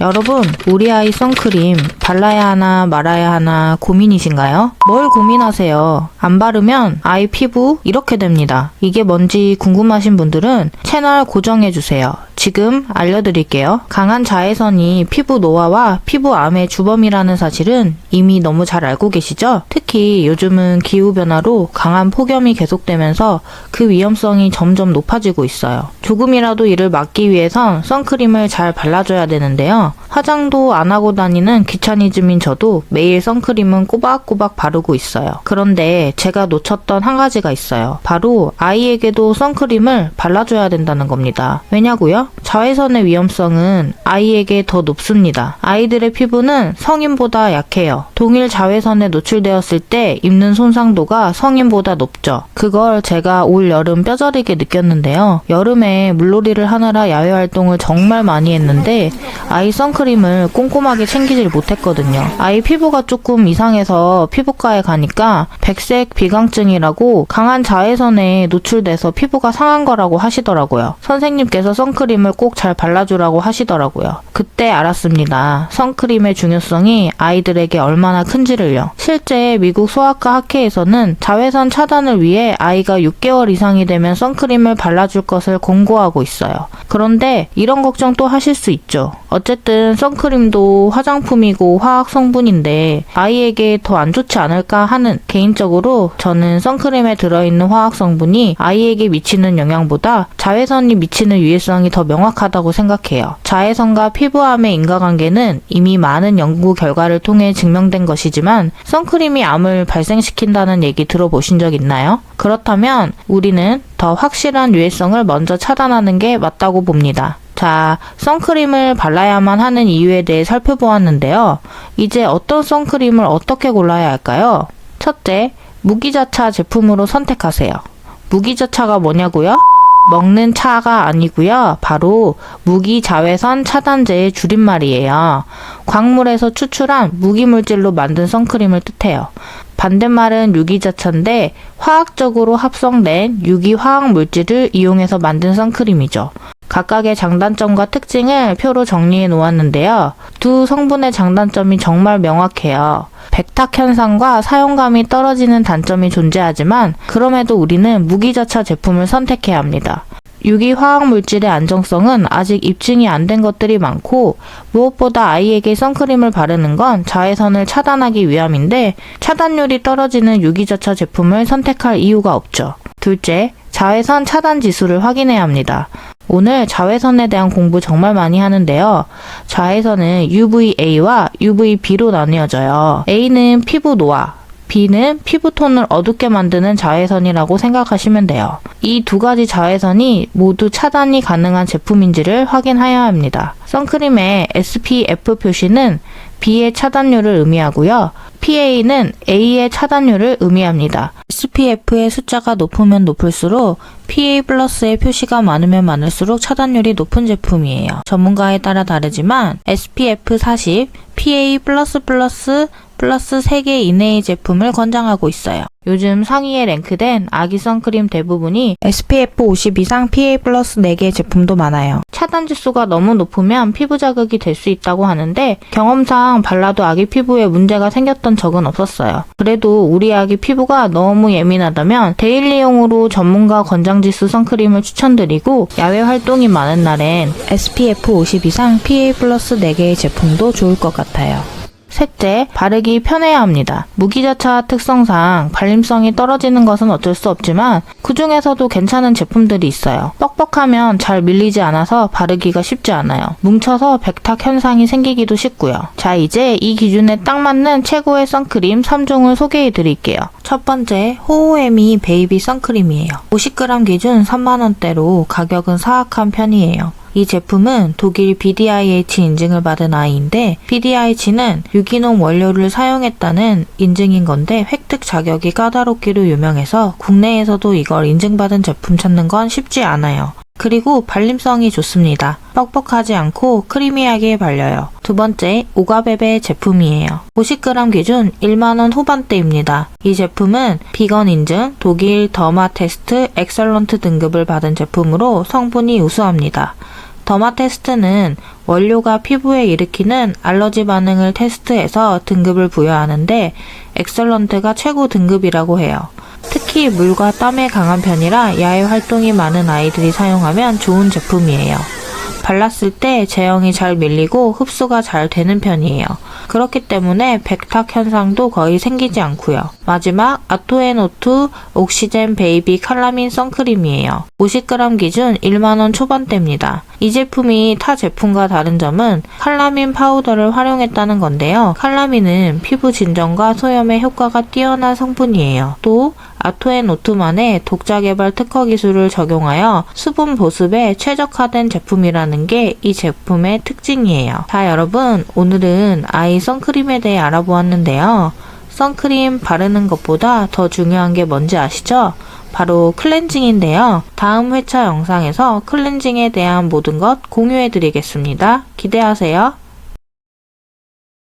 여러분, 우리 아이 선크림 발라야 하나 말아야 하나 고민이신가요? 뭘 고민하세요? 안 바르면 아이 피부 이렇게 됩니다. 이게 뭔지 궁금하신 분들은 채널 고정해주세요. 지금 알려드릴게요. 강한 자외선이 피부 노화와 피부암의 주범이라는 사실은 이미 너무 잘 알고 계시죠? 특히 요즘은 기후변화로 강한 폭염이 계속되면서 그 위험성이 점점 높아지고 있어요. 조금이라도 이를 막기 위해선 선크림을 잘 발라줘야 되는데요. 화장도 안 하고 다니는 귀차니즘인 저도 매일 선크림은 꼬박꼬박 바르고 있어요. 그런데 제가 놓쳤던 한 가지가 있어요. 바로 아이에게도 선크림을 발라줘야 된다는 겁니다. 왜냐고요? 자외선의 위험성은 아이에게 더 높습니다. 아이들의 피부는 성인보다 약해요. 동일 자외선에 노출되었을 때 입는 손상도가 성인보다 높죠. 그걸 제가 올 여름 뼈저리게 느꼈는데요. 여름에 물놀이를 하느라 야외 활동을 정말 많이 했는데 아이 선크림 을 꼼꼼하게 챙기질 못했거든요. 아이 피부가 조금 이상해서 피부과에 가니까 백색 비강증이라고 강한 자외선에 노출돼서 피부가 상한 거라고 하시더라고요. 선생님께서 선크림을 꼭 잘 발라주라고 하시더라고요. 그때 알았습니다. 선크림의 중요성이 아이들에게 얼마나 큰지를요. 실제 미국 소아과 학회에서는 자외선 차단을 위해 아이가 6개월 이상이 되면 선크림을 발라줄 것을 권고하고 있어요. 그런데 이런 걱정 또 하실 수 있죠. 어쨌든 선크림도 화장품이고 화학 성분인데 아이에게 더 안 좋지 않을까 하는 개인적으로 저는 선크림에 들어있는 화학 성분이 아이에게 미치는 영향보다 자외선이 미치는 유해성이 더 명확하다고 생각해요. 자외선과 피부암의 인과관계는 이미 많은 연구 결과를 통해 증명된 것이지만 선크림이 암을 발생시킨다는 얘기 들어보신 적 있나요? 그렇다면 우리는 더 확실한 유해성을 먼저 차단하는 게 맞다고 봅니다. 자, 선크림을 발라야만 하는 이유에 대해 살펴보았는데요. 이제 어떤 선크림을 어떻게 골라야 할까요? 첫째, 무기자차 제품으로 선택하세요. 무기자차가 뭐냐고요? 먹는 차가 아니고요. 바로 무기자외선 차단제의 줄임말이에요. 광물에서 추출한 무기물질로 만든 선크림을 뜻해요. 반대말은 유기자차인데 화학적으로 합성된 유기화학 물질을 이용해서 만든 선크림이죠. 각각의 장단점과 특징을 표로 정리해 놓았는데요. 두 성분의 장단점이 정말 명확해요. 백탁 현상과 사용감이 떨어지는 단점이 존재하지만 그럼에도 우리는 무기자차 제품을 선택해야 합니다. 유기 화학 물질의 안정성은 아직 입증이 안 된 것들이 많고 무엇보다 아이에게 선크림을 바르는 건 자외선을 차단하기 위함인데 차단율이 떨어지는 유기자차 제품을 선택할 이유가 없죠. 둘째, 자외선 차단 지수를 확인해야 합니다. 오늘 자외선에 대한 공부 정말 많이 하는데요. 자외선은 UVA와 UVB로 나뉘어져요. A는 피부 노화, B는 피부톤을 어둡게 만드는 자외선이라고 생각하시면 돼요. 이 두 가지 자외선이 모두 차단이 가능한 제품인지를 확인해야 합니다. 선크림의 SPF 표시는 B의 차단율을 의미하고요. PA는 A의 차단율을 의미합니다. SPF의 숫자가 높으면 높을수록 PA 플러스의 표시가 많으면 많을수록 차단율이 높은 제품이에요. 전문가에 따라 다르지만 SPF 40, PA 플러스 플러스 플러스 3개 이내의 제품을 권장하고 있어요. 요즘 상위에 랭크된 아기 선크림 대부분이 SPF 50 이상 PA 플러스 4개의 제품도 많아요. 차단 지수가 너무 높으면 피부 자극이 될 수 있다고 하는데 경험상 발라도 아기 피부에 문제가 생겼던 적은 없었어요. 그래도 우리 아기 피부가 너무 예민하다면 데일리용으로 전문가 권장 지수 선크림을 추천드리고 야외 활동이 많은 날엔 SPF 50 이상 PA 플러스 4개의 제품도 좋을 것 같아요. 셋째, 바르기 편해야 합니다. 무기자차 특성상 발림성이 떨어지는 것은 어쩔 수 없지만 그 중에서도 괜찮은 제품들이 있어요. 뻑뻑하면 잘 밀리지 않아서 바르기가 쉽지 않아요. 뭉쳐서 백탁 현상이 생기기도 쉽고요. 자, 이제 이 기준에 딱 맞는 최고의 선크림 3종을 소개해 드릴게요. 첫 번째, 호호에미 베이비 선크림이에요. 50g 기준 3만원대로 가격은 사악한 편이에요. 이 제품은 독일 BDIH 인증을 받은 아이인데 BDIH는 유기농 원료를 사용했다는 인증인 건데 획득 자격이 까다롭기로 유명해서 국내에서도 이걸 인증받은 제품 찾는 건 쉽지 않아요. 그리고 발림성이 좋습니다. 뻑뻑하지 않고 크리미하게 발려요. 두 번째, 오가베베 제품이에요. 50g 기준 1만원 후반대입니다. 이 제품은 비건 인증, 독일 더마 테스트 엑설런트 등급을 받은 제품으로 성분이 우수합니다. 더마 테스트는 원료가 피부에 일으키는 알러지 반응을 테스트해서 등급을 부여하는데 엑설런트가 최고 등급이라고 해요. 특히 물과 땀에 강한 편이라 야외 활동이 많은 아이들이 사용하면 좋은 제품이에요. 발랐을 때 제형이 잘 밀리고 흡수가 잘 되는 편이에요. 그렇기 때문에 백탁 현상도 거의 생기지 않고요. 마지막 아토앤오투 옥시젠 베이비 칼라민 선크림이에요. 50g 기준 1만원 초반대입니다. 이 제품이 타 제품과 다른 점은 칼라민 파우더를 활용했다는 건데요. 칼라민은 피부 진정과 소염에 효과가 뛰어난 성분이에요. 또 아토앤오투만의 독자 개발 특허 기술을 적용하여 수분 보습에 최적화된 제품이라는 게 이 제품의 특징이에요. 자, 여러분, 오늘은 아이 선크림에 대해 알아보았는데요. 선크림 바르는 것보다 더 중요한 게 뭔지 아시죠? 바로 클렌징인데요. 다음 회차 영상에서 클렌징에 대한 모든 것 공유해 드리겠습니다. 기대하세요.